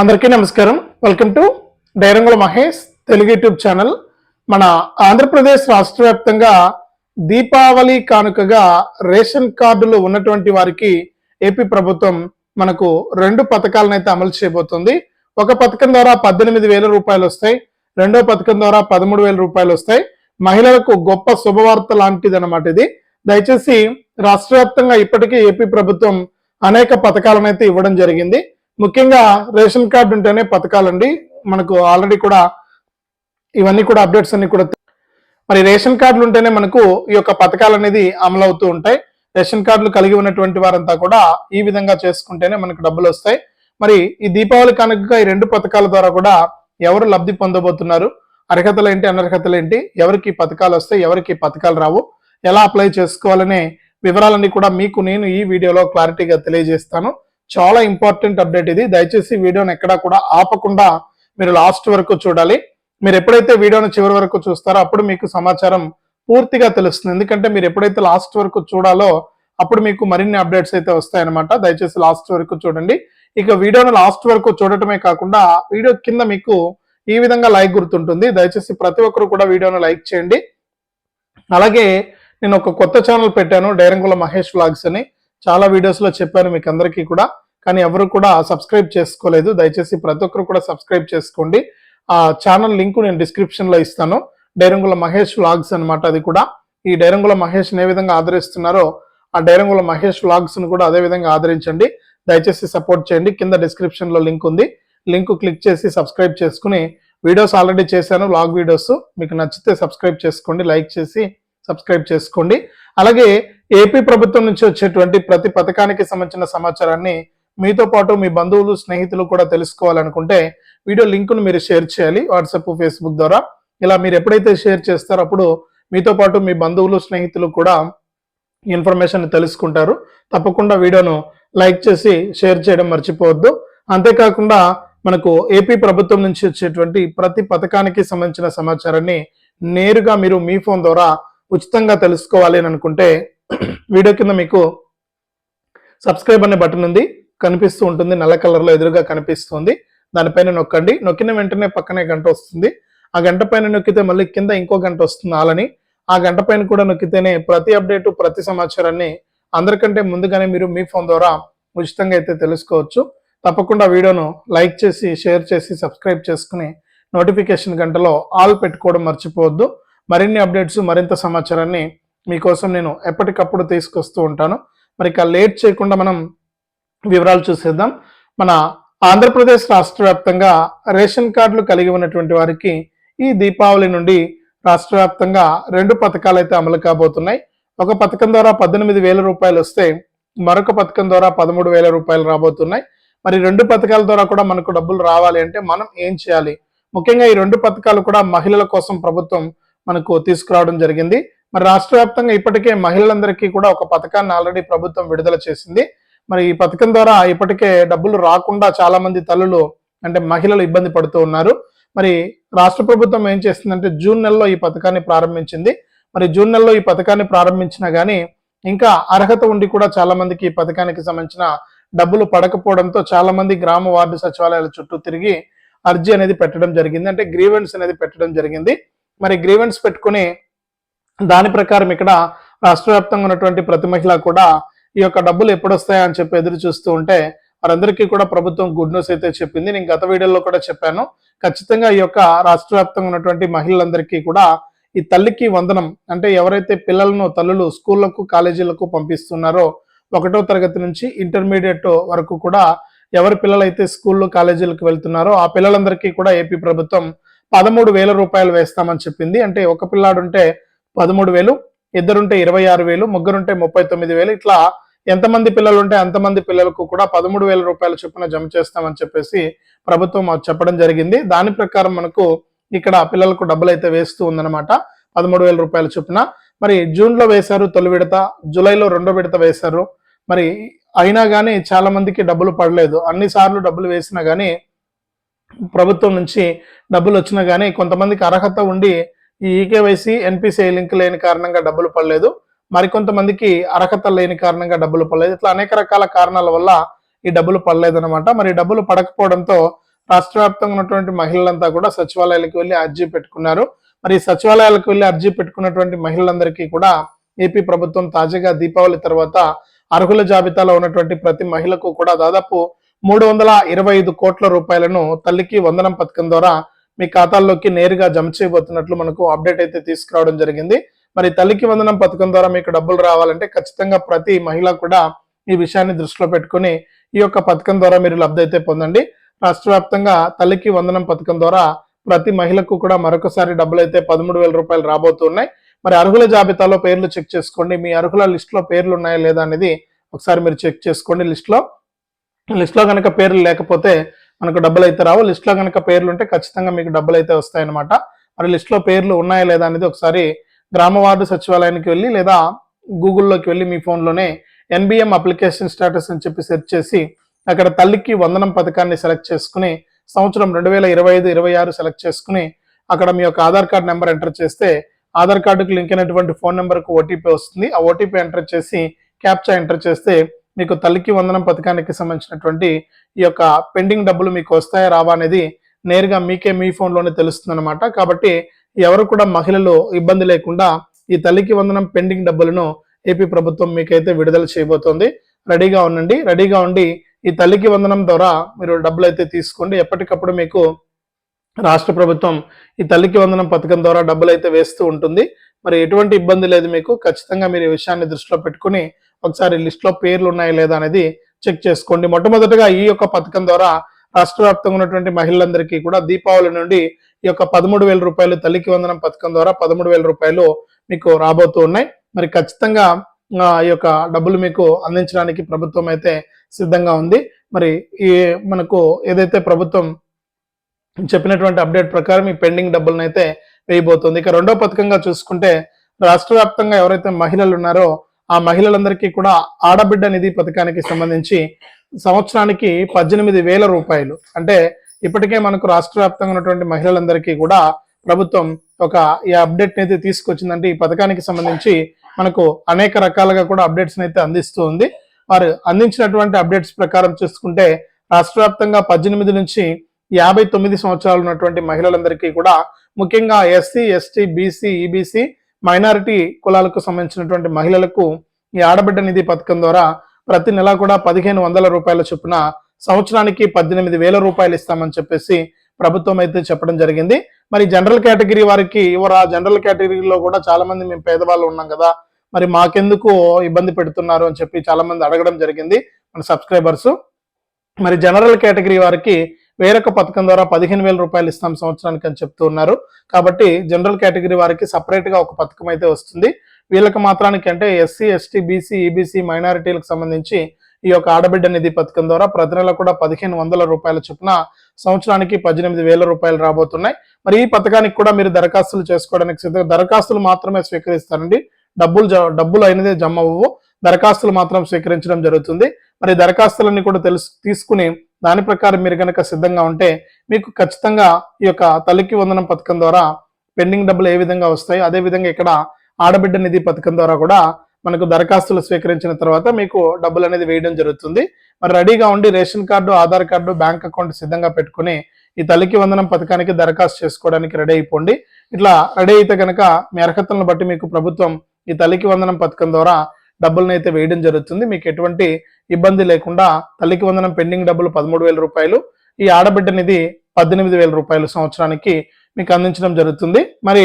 అందరికీ నమస్కారం. Welcome to డైరంగుల మహేష్ తెలుగు యూట్యూబ్ ఛానల్. మన ఆంధ్రప్రదేశ్ రాష్ట్ర వ్యాప్తంగా దీపావళి కానుకగా రేషన్ కార్డులు ఉన్నటువంటి వారికి ఏపీ ప్రభుత్వం మనకు రెండు పథకాలను అయితే అమలు చేయబోతుంది. ఒక పథకం ద్వారా పద్దెనిమిది వేల రూపాయలు వస్తాయి. రెండో పథకం ద్వారా పదమూడు వేల రూపాయలు వస్తాయి. మహిళలకు గొప్ప శుభవార్త లాంటిది అనమాట ఇది. దయచేసి రాష్ట్ర వ్యాప్తంగా ఇప్పటికీ ఏపీ ప్రభుత్వం అనేక పథకాలను అయితే ఇవ్వడం జరిగింది. ముఖ్యంగా రేషన్ కార్డు ఉంటేనే పథకాలండి మనకు ఆల్రెడీ కూడా ఇవన్నీ కూడా అప్డేట్స్ అన్ని కూడా మరి రేషన్ కార్డులు ఉంటేనే మనకు ఈ యొక్క పథకాలు అనేది అమలు అవుతూ ఉంటాయి. రేషన్ కార్డులు కలిగి ఉన్నటువంటి వారంతా కూడా ఈ విధంగా చేసుకుంటేనే మనకు డబ్బులు వస్తాయి. మరి ఈ దీపావళి కనుక ఈ రెండు పథకాల ద్వారా కూడా ఎవరు లబ్ధి పొందబోతున్నారు? అర్హతలు ఏంటి అనర్హతలు ఏంటి? ఎవరికి పథకాలు వస్తాయి ఎవరికి పథకాలు రావు? ఎలా అప్లై చేసుకోవాలనే వివరాలన్నీ కూడా మీకు నేను ఈ వీడియోలో క్లారిటీగా తెలియజేస్తాను. చాలా ఇంపార్టెంట్ అప్డేట్ ఇది. దయచేసి వీడియోని ఎక్కడా కూడా ఆపకుండా మీరు లాస్ట్ వరకు చూడాలి. మీరు ఎప్పుడైతే వీడియోని చివరి వరకు చూస్తారో అప్పుడు మీకు సమాచారం పూర్తిగా తెలుస్తుంది. ఎందుకంటే మీరు ఎప్పుడైతే లాస్ట్ వరకు చూడాలో అప్పుడు మీకు మరిన్ని అప్డేట్స్ అయితే వస్తాయన్నమాట. దయచేసి లాస్ట్ వరకు చూడండి. ఇక వీడియోను లాస్ట్ వరకు చూడటమే కాకుండా వీడియో కింద మీకు ఈ విధంగా లైక్ గుర్తుంటుంది. దయచేసి ప్రతి ఒక్కరు కూడా వీడియోను లైక్ చేయండి. అలాగే నేను ఒక కొత్త ఛానల్ పెట్టాను. డైరంగుల మహేష్ వ్లాగ్స్ అని. చాలా వీడియోస్లో చెప్పాను మీకు అందరికీ కూడా. కానీ ఎవరు కూడా సబ్స్క్రైబ్ చేసుకోలేదు. దయచేసి ప్రతి ఒక్కరు కూడా సబ్స్క్రైబ్ చేసుకోండి. ఆ ఛానల్ లింక్ నేను డిస్క్రిప్షన్లో ఇస్తాను. డైరంగుల మహేష్ వ్లాగ్స్ అనమాట అది కూడా. ఈ డైరంగుల మహేష్ని ఏ విధంగా ఆదరిస్తున్నారో ఆ డైరంగుల మహేష్ వ్లాగ్స్ను కూడా అదే విధంగా ఆదరించండి. దయచేసి సపోర్ట్ చేయండి. కింద డిస్క్రిప్షన్లో లింక్ ఉంది. లింక్ క్లిక్ చేసి సబ్స్క్రైబ్ చేసుకుని వీడియోస్ ఆల్రెడీ చేశాను. లాగ్ వీడియోస్ మీకు నచ్చితే సబ్స్క్రైబ్ చేసుకోండి. లైక్ చేసి సబ్స్క్రైబ్ చేసుకోండి. అలాగే ఏపీ ప్రభుత్వం నుంచి వచ్చేటువంటి ప్రతి పథకానికి సంబంధించిన సమాచారాన్ని మీతో పాటు మీ బంధువులు స్నేహితులు కూడా తెలుసుకోవాలనుకుంటే వీడియో లింకును మీరు షేర్ చేయాలి వాట్సాప్ ఫేస్బుక్ ద్వారా. ఇలా మీరు ఎప్పుడైతే షేర్ చేస్తారో అప్పుడు మీతో పాటు మీ బంధువులు స్నేహితులు కూడా ఇన్ఫర్మేషన్ తెలుసుకుంటారు. తప్పకుండా వీడియోను లైక్ చేసి షేర్ చేయడం మర్చిపోవద్దు. అంతేకాకుండా మనకు ఏపీ ప్రభుత్వం నుంచి వచ్చేటువంటి ప్రతి పథకానికి సంబంధించిన సమాచారాన్ని నేరుగా మీరు మీ ఫోన్ ద్వారా ఉచితంగా తెలుసుకోవాలి అని అనుకుంటే వీడియో కింద మీకు సబ్స్క్రైబ్ అనే బటన్ ఉంది. కనిపిస్తూ ఉంటుంది. నల్ల కలర్లో ఎదురుగా కనిపిస్తుంది. దానిపైన నొక్కండి. నొక్కిన వెంటనే పక్కనే గంట వస్తుంది. ఆ గంట పైన నొక్కితే మళ్ళీ కింద ఇంకో గంట వస్తుంది ఆలని. ఆ గంట పైన కూడా నొక్కితేనే ప్రతి అప్డేటు ప్రతి సమాచారాన్ని అందరికంటే ముందుగానే మీరు మీ ఫోన్ ద్వారా ఉచితంగా అయితే తెలుసుకోవచ్చు. తప్పకుండా వీడియోను లైక్ చేసి షేర్ చేసి సబ్స్క్రైబ్ చేసుకుని నోటిఫికేషన్ గంటలో ఆల్ పెట్టుకోవడం మర్చిపోవద్దు. మరిన్ని అప్డేట్స్ మరింత సమాచారాన్ని మీకోసం నేను ఎప్పటికప్పుడు తీసుకొస్తూ ఉంటాను. మరి ఇక లేట్ చేయకుండా మనం వివరాలు చూసేద్దాం. మన ఆంధ్రప్రదేశ్ రాష్ట్ర వ్యాప్తంగా రేషన్ కార్డులు కలిగి ఉన్నటువంటి వారికి ఈ దీపావళి నుండి రాష్ట్ర వ్యాప్తంగా రెండు పథకాలు అయితే అమలు కాబోతున్నాయి. ఒక పథకం ద్వారా పద్దెనిమిది వేల రూపాయలు వస్తే మరొక పథకం ద్వారా పదమూడు వేల రూపాయలు రాబోతున్నాయి. మరి రెండు పథకాల ద్వారా కూడా మనకు డబ్బులు రావాలి అంటే మనం ఏం చేయాలి? ముఖ్యంగా ఈ రెండు పథకాలు కూడా మహిళల కోసం ప్రభుత్వం మనకు తీసుకురావడం జరిగింది. మరి రాష్ట్ర వ్యాప్తంగా ఇప్పటికే మహిళలందరికీ కూడా ఒక పథకాన్ని ఆల్రెడీ ప్రభుత్వం విడుదల చేసింది. మరి ఈ పథకం ద్వారా ఇప్పటికే డబ్బులు రాకుండా చాలా మంది తల్లులు అంటే మహిళలు ఇబ్బంది పడుతూ ఉన్నారు. మరి రాష్ట్ర ప్రభుత్వం ఏం చేస్తుందంటే జూన్ నెలలో ఈ పథకాన్ని ప్రారంభించింది. మరి జూన్ నెలలో ఈ పథకాన్ని ప్రారంభించినా గానీ ఇంకా అర్హత ఉండి కూడా చాలా మందికి ఈ పథకానికి సంబంధించిన డబ్బులు పడకపోవడంతో చాలా మంది గ్రామ వార్డు సచివాలయాల చుట్టూ తిరిగి అర్జీ అనేది పెట్టడం జరిగింది. అంటే గ్రీవెన్స్ అనేది పెట్టడం జరిగింది. మరి గ్రీవెన్స్ పెట్టుకుని దాని ప్రకారం ఇక్కడ రాష్ట్ర వ్యాప్తంగా ఉన్నటువంటి ప్రతి మహిళ కూడా ఈ యొక్క డబ్బులు ఎప్పుడు వస్తాయని చెప్పి ఎదురు చూస్తూ ఉంటే వారందరికీ కూడా ప్రభుత్వం గుడ్ న్యూస్ అయితే చెప్పింది. నేను గత వీడియోలో కూడా చెప్పాను. ఖచ్చితంగా ఈ యొక్క రాష్ట్ర వ్యాప్తంగా ఉన్నటువంటి మహిళలందరికీ కూడా ఈ తల్లికి వందనం అంటే ఎవరైతే పిల్లలను తల్లులు స్కూళ్ళకు కాలేజీలకు పంపిస్తున్నారో ఒకటో తరగతి నుంచి ఇంటర్మీడియట్ వరకు కూడా ఎవరి పిల్లలైతే స్కూళ్ళు కాలేజీలకు వెళ్తున్నారో ఆ పిల్లలందరికీ కూడా ఏపీ ప్రభుత్వం పదమూడు వేల రూపాయలు వేస్తామని చెప్పింది. అంటే ఒక పిల్లాడుంటే పదమూడు వేలు ఇద్దరుంటే ఇరవై ఆరు వేలు ముగ్గురుంటే ముప్పై తొమ్మిది వేలు ఇట్లా ఎంతమంది పిల్లలు ఉంటే అంతమంది పిల్లలకు కూడా పదమూడు వేల రూపాయల చొప్పున జమ చేస్తామని చెప్పేసి ప్రభుత్వం చెప్పడం జరిగింది. దాని ప్రకారం మనకు ఇక్కడ పిల్లలకు డబ్బులు అయితే వేస్తూ ఉందన్నమాట. పదమూడు వేల రూపాయల చొప్పున. మరి జూన్లో వేశారు తొలి విడత. జూలైలో రెండో విడత వేశారు. మరి అయినా కానీ చాలా మందికి డబ్బులు పడలేదు. అన్ని సార్లు డబ్బులు వేసినా కానీ ప్రభుత్వం నుంచి డబ్బులు వచ్చినా కానీ కొంతమందికి అర్హత ఉండి ఈ ఈకేవైసీ ఎన్పిసిఐ లింక్ లేని కారణంగా డబ్బులు పడలేదు. మరికొంతమందికి అర్హత లేని కారణంగా డబ్బులు పడలేదు. ఇట్లా అనేక రకాల కారణాల వల్ల ఈ డబ్బులు పడలేదు అనమాట మరి డబ్బులు పడకపోవడంతో రాష్ట్ర వ్యాప్తంగా ఉన్నటువంటి మహిళలంతా కూడా సచివాలయాలకు వెళ్ళి అర్జీ పెట్టుకున్నారు. మరి సచివాలయాలకు వెళ్ళి అర్జీ పెట్టుకున్నటువంటి మహిళలందరికీ కూడా ఏపీ ప్రభుత్వం తాజాగా దీపావళి తర్వాత అర్హుల జాబితాలో ఉన్నటువంటి ప్రతి మహిళకు కూడా దాదాపు మూడు వందల ఇరవై ఐదు కోట్ల రూపాయలను తల్లికి వందనం పథకం ద్వారా మీ ఖాతాల్లోకి నేరుగా జమ చేయబోతున్నట్లు మనకు అప్డేట్ అయితే తీసుకురావడం జరిగింది. మరి తల్లికి వందనం పథకం ద్వారా మీకు డబ్బులు రావాలంటే ఖచ్చితంగా ప్రతి మహిళ కూడా ఈ విషయాన్ని దృష్టిలో పెట్టుకుని ఈ యొక్క పథకం ద్వారా మీరు లబ్ధి అయితే పొందండి. రాష్ట్ర వ్యాప్తంగా తల్లికి వందనం పథకం ద్వారా ప్రతి మహిళకు కూడా మరొకసారి డబ్బులు అయితే పదమూడు వేల రూపాయలు రాబోతున్నాయి. మరి అర్హుల జాబితాలో పేర్లు చెక్ చేసుకోండి. మీ అర్హుల లిస్టులో పేర్లు ఉన్నాయా లేదా అనేది ఒకసారి మీరు చెక్ చేసుకోండి లిస్ట్లో. లిస్ట్లో కనుక పేర్లు లేకపోతే మనకు డబ్బులు అయితే రావు. లిస్ట్లో కనుక పేర్లు ఉంటే ఖచ్చితంగా మీకు డబ్బులు అయితే వస్తాయన్నమాట. మరి లిస్ట్లో పేర్లు ఉన్నాయా లేదా అనేది ఒకసారి గ్రామ వార్డు సచివాలయానికి వెళ్ళి లేదా గూగుల్లోకి వెళ్ళి మీ ఫోన్లోనే ఎన్బిఎం అప్లికేషన్ స్టేటస్ అని చెప్పి సెర్చ్ చేసి అక్కడ తల్లికి వందనం పథకాన్ని సెలెక్ట్ చేసుకుని సంవత్సరం రెండు వేల ఇరవై ఐదు ఇరవై ఆరు సెలెక్ట్ చేసుకుని అక్కడ మీ యొక్క ఆధార్ కార్డ్ నెంబర్ ఎంటర్ చేస్తే ఆధార్ కార్డుకు లింక్ అయినటువంటి ఫోన్ నెంబర్కు ఓటీపీ వస్తుంది. ఆ ఓటీపీ ఎంటర్ చేసి క్యాప్చా ఎంటర్ చేస్తే మీకు తల్లికి వందనం పథకానికి సంబంధించినటువంటి ఈ యొక్క పెండింగ్ డబ్బులు మీకు వస్తాయా రావా అనేది నేరుగా మీకే మీ ఫోన్లోనే తెలుస్తుంది అనమాట కాబట్టి ఎవరు కూడా మహిళలు ఇబ్బంది లేకుండా ఈ తల్లికి వందనం పెండింగ్ డబ్బులను ఏపీ ప్రభుత్వం మీకైతే విడుదల చేయబోతోంది. రెడీగా ఉండండి. రెడీగా ఉండి ఈ తల్లికి వందనం ద్వారా మీరు డబ్బులు అయితే తీసుకోండి. ఎప్పటికప్పుడు మీకు రాష్ట్ర ప్రభుత్వం ఈ తల్లికి వందనం పథకం ద్వారా డబ్బులు అయితే వేస్తూ ఉంటుంది. మరి ఎటువంటి ఇబ్బంది లేదు మీకు. ఖచ్చితంగా మీరు ఈ విషయాన్ని దృష్టిలో పెట్టుకుని ఒకసారి లిస్ట్లో పేర్లు ఉన్నాయా లేదా అనేది చెక్ చేసుకోండి. మొట్టమొదటగా ఈ యొక్క పథకం ద్వారా రాష్ట్ర వ్యాప్తంగా ఉన్నటువంటి మహిళలందరికీ కూడా దీపావళి నుండి ఈ యొక్క పదమూడు వేల రూపాయలు తల్లికి వందనం పథకం ద్వారా పదమూడు వేల రూపాయలు మీకు రాబోతూ ఉన్నాయి. మరి ఖచ్చితంగా ఈ యొక్క డబ్బులు మీకు అందించడానికి ప్రభుత్వం అయితే సిద్ధంగా ఉంది. మరి ఈ మనకు ఏదైతే ప్రభుత్వం చెప్పినటువంటి అప్డేట్ ప్రకారం ఈ పెండింగ్ డబ్బులను అయితే వేయబోతుంది. ఇక రెండో పథకంగా చూసుకుంటే రాష్ట్ర వ్యాప్తంగా ఎవరైతే మహిళలు ఉన్నారో ఆ మహిళలందరికీ కూడా ఆడబిడ్డ నిధి పథకానికి సంబంధించి సంవత్సరానికి పద్దెనిమిది వేల రూపాయలు. అంటే ఇప్పటికే మనకు రాష్ట్ర వ్యాప్తంగా ఉన్నటువంటి మహిళలందరికీ కూడా ప్రభుత్వం ఒక ఈ అప్డేట్ అయితే తీసుకొచ్చిందంటే ఈ పథకానికి సంబంధించి మనకు అనేక రకాలుగా కూడా అప్డేట్స్ అయితే అందిస్తూ ఉంది. వారు అందించినటువంటి అప్డేట్స్ ప్రకారం చూసుకుంటే రాష్ట్ర వ్యాప్తంగా పద్దెనిమిది నుంచి యాభై తొమ్మిది సంవత్సరాలు ఉన్నటువంటి మహిళలందరికీ కూడా ముఖ్యంగా SC ST BC EBC minority కులాలకు సంబంధించినటువంటి మహిళలకు ఈ ఆడబిడ్డ నిధి పథకం ద్వారా ప్రతి నెల కూడా పదిహేను వందల రూపాయల చొప్పున సంవత్సరానికి పద్దెనిమిది వేల రూపాయలు ఇస్తామని చెప్పేసి ప్రభుత్వం అయితే చెప్పడం జరిగింది. మరి జనరల్ కేటగిరీ వారికి ఇవ్వరా జనరల్ కేటగిరీలో కూడా చాలా మంది మేము పేదవాళ్ళు ఉన్నాం కదా మరి మాకెందుకు ఇబ్బంది పెడుతున్నారు అని చెప్పి చాలా మంది అడగడం జరిగింది మన సబ్స్క్రైబర్స్. మరి జనరల్ కేటగిరీ వారికి వేరొక పథకం ద్వారా పదిహేను వేల రూపాయలు ఇస్తాం సంవత్సరానికి అని చెప్తూ ఉన్నారు. కాబట్టి జనరల్ కేటగిరీ వారికి సపరేట్గా ఒక పథకం అయితే వస్తుంది. వీళ్ళకి మాత్రానికి అంటే ఎస్సీ ఎస్టీ బీసీ ఈబీసీ మైనారిటీలకు సంబంధించి ఈ యొక్క ఆడబిడ్డ నిధి పథకం ద్వారా ప్రతి నెల కూడా పదిహేను వందల రూపాయల చొప్పున సంవత్సరానికి పద్దెనిమిది వేల రూపాయలు రాబోతున్నాయి. మరి ఈ పథకానికి కూడా మీరు దరఖాస్తులు చేసుకోవడానికి సిద్ధంగా దరఖాస్తులు మాత్రమే స్వీకరిస్తారండి. డబ్బులు జ- డబ్బులు అయినదే జమ అవ్వవు. దరఖాస్తులు మాత్రం స్వీకరించడం జరుగుతుంది. మరి దరఖాస్తులన్నీ కూడా తెలుసు తీసుకుని దాని ప్రకారం మీరు కనుక సిద్ధంగా ఉంటే మీకు ఖచ్చితంగా ఈ యొక్క తల్లికి వందనం పథకం ద్వారా పెండింగ్ డబ్బులు ఏ విధంగా వస్తాయి? అదే విధంగా ఇక్కడ ఆడబిడ్డ నిధి పథకం ద్వారా కూడా మనకు దరఖాస్తులు స్వీకరించిన తర్వాత మీకు డబ్బులు అనేది వేయడం జరుగుతుంది. మరి రెడీగా ఉండి ration card Aadhaar card bank account సిద్ధంగా పెట్టుకుని ఈ తల్లికి వందనం పథకానికి దరఖాస్తు చేసుకోవడానికి రెడీ అయిపోండి. ఇట్లా రెడీ అయితే కనుక మీ అర్హతలను బట్టి మీకు ప్రభుత్వం ఈ తల్లికి వందనం పథకం ద్వారా డబ్బులను అయితే వేయడం జరుగుతుంది. మీకు ఎటువంటి ఇబ్బంది లేకుండా తల్లికి వందనం పెండింగ్ డబ్బులు పదమూడు వేల రూపాయలు ఈ ఆడబిడ్డ నిధి పద్దెనిమిది వేల రూపాయలు సంవత్సరానికి మీకు అందించడం జరుగుతుంది. మరి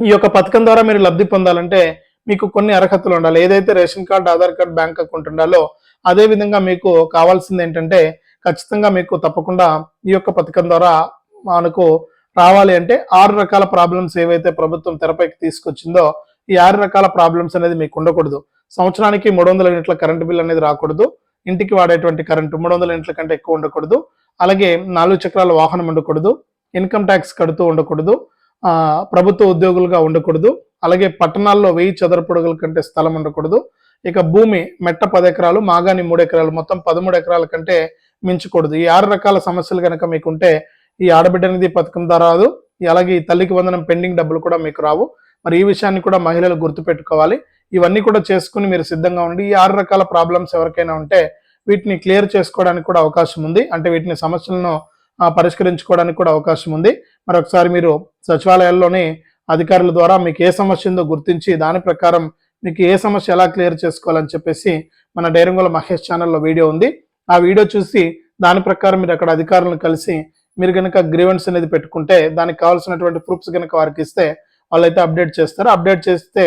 ఈ యొక్క పథకం ద్వారా మీరు లబ్ధి పొందాలంటే మీకు కొన్ని అర్హతలు ఉండాలి. ఏదైతే ration card Aadhaar card bank account ఉండాలో అదే విధంగా మీకు కావాల్సింది ఏంటంటే ఖచ్చితంగా మీకు తప్పకుండా ఈ యొక్క పథకం ద్వారా మనకు రావాలి అంటే ఆరు రకాల ప్రాబ్లమ్స్ ఏవైతే ప్రభుత్వం తెరపైకి తీసుకొచ్చిందో ఈ ఆరు రకాల ప్రాబ్లమ్స్ అనేది మీకు ఉండకూడదు. సంవత్సరానికి మూడు వందల యూనిట్ల కరెంటు బిల్ అనేది రాకూడదు. ఇంటికి వాడేటువంటి కరెంటు మూడు వందల యూనిట్ల కంటే ఎక్కువ ఉండకూడదు. అలాగే నాలుగు చక్రాల వాహనం ఉండకూడదు. ఇన్కమ్ ట్యాక్స్ కడుతూ ఉండకూడదు. ప్రభుత్వ ఉద్యోగులుగా ఉండకూడదు. అలాగే పట్టణాల్లో వెయ్యి చదరపొడుగుల కంటే స్థలం ఉండకూడదు. ఇక భూమి మెట్ట పది ఎకరాలు మాగాని మూడు ఎకరాలు మొత్తం పదమూడు ఎకరాల కంటే మించకూడదు. ఈ ఆరు రకాల సమస్యలు కనుక మీకుంటే ఈ ఆడబిడ్డ నిధి పథకం రాదు. అలాగే ఈ తల్లికి వందనం పెండింగ్ డబ్బులు కూడా మీకు రావు. మరి ఈ విషయాన్ని కూడా మహిళలు గుర్తుపెట్టుకోవాలి. ఇవన్నీ కూడా చేసుకుని మీరు సిద్ధంగా ఉండి ఈ ఆరు రకాల ప్రాబ్లమ్స్ ఎవరికైనా ఉంటే వీటిని క్లియర్ చేసుకోవడానికి కూడా అవకాశం ఉంది. అంటే వీటిని సమస్యలను పరిష్కరించుకోవడానికి కూడా అవకాశం ఉంది. మరొకసారి మీరు సచివాలయాల్లోని అధికారుల ద్వారా మీకు ఏ సమస్య ఉందో గుర్తించి దాని ప్రకారం మీకు ఏ సమస్య ఎలా క్లియర్ చేసుకోవాలని చెప్పేసి మన డైరంగుల మహేష్ ఛానల్లో వీడియో ఉంది. ఆ వీడియో చూసి దాని ప్రకారం మీరు అక్కడ అధికారులను కలిసి మీరు కనుక గ్రీవెన్స్ అనేది పెట్టుకుంటే దానికి కావాల్సినటువంటి ప్రూఫ్స్ కనుక వారికి ఇస్తే వాళ్ళైతే అప్డేట్ చేస్తారు. అప్డేట్ చేస్తే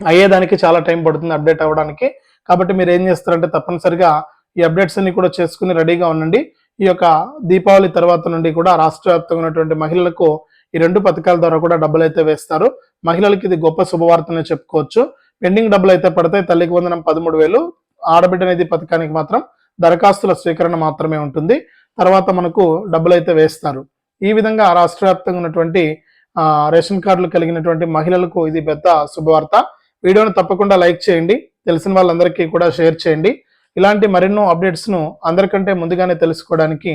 అయ్యేదానికి చాలా టైం పడుతుంది అప్డేట్ అవ్వడానికి. కాబట్టి మీరు ఏం చేస్తారంటే తప్పనిసరిగా ఈ అప్డేట్స్ అన్ని కూడా చేసుకుని రెడీగా ఉండండి. ఈ యొక్క దీపావళి తర్వాత నుండి కూడా రాష్ట్ర వ్యాప్తంగా ఉన్నటువంటి మహిళలకు ఈ రెండు పథకాల ద్వారా కూడా డబ్బులు అయితే వేస్తారు. మహిళలకి ఇది గొప్ప శుభవార్తనే చెప్పుకోవచ్చు. పెండింగ్ డబ్బులు అయితే పడతాయి తల్లికి వందనం పదమూడు వేలు ఆడబిడ్డ నిధి పథకానికి మాత్రం దరఖాస్తుల స్వీకరణ మాత్రమే ఉంటుంది. తర్వాత మనకు డబ్బులు అయితే వేస్తారు. ఈ విధంగా రాష్ట్ర వ్యాప్తంగా ఉన్నటువంటి రేషన్ కార్డులు కలిగినటువంటి మహిళలకు ఇది పెద్ద శుభవార్త. వీడియోను తప్పకుండా లైక్ చేయండి. తెలిసిన వాళ్ళందరికీ కూడా షేర్ చేయండి. ఇలాంటి మరెన్నో అప్డేట్స్ను అందరికంటే ముందుగానే తెలుసుకోవడానికి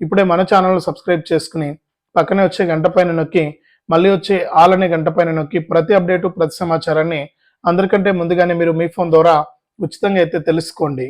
ఇప్పుడే మన ఛానల్ సబ్స్క్రైబ్ చేసుకుని పక్కనే వచ్చే గంట పైన నొక్కి మళ్ళీ వచ్చే ఆల్ అనే గంట పైన నొక్కి ప్రతి అప్డేటు ప్రతి సమాచారాన్ని అందరికంటే ముందుగానే మీరు మీ ఫోన్ ద్వారా ఉచితంగా అయితే తెలుసుకోండి.